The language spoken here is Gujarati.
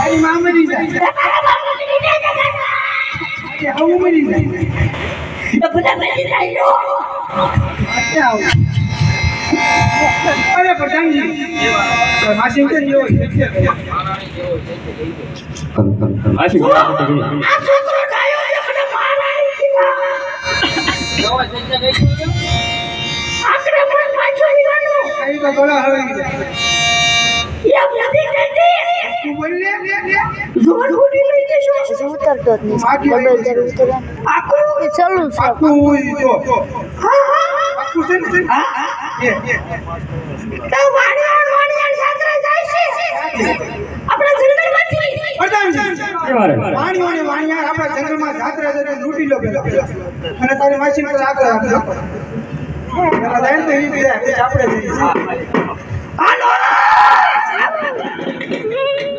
તારી માં મરી જાય આજે આવું મરી જાય આજે આવું અરે પતંગી માસી કે જેવો છે આશી ગોળા સાથે ગઈ. કઈ તો ગોળા હળી જાય તું બોલ લે પછી ઉતરતો જ નહીં. ઉતરે. એ ચાલુ છે. હોય છે ને આપણા જંગલમાં જઈને લૂંટી લો પેલા. અને તારી માસી પર આગળ પછી આપણે જઈએ.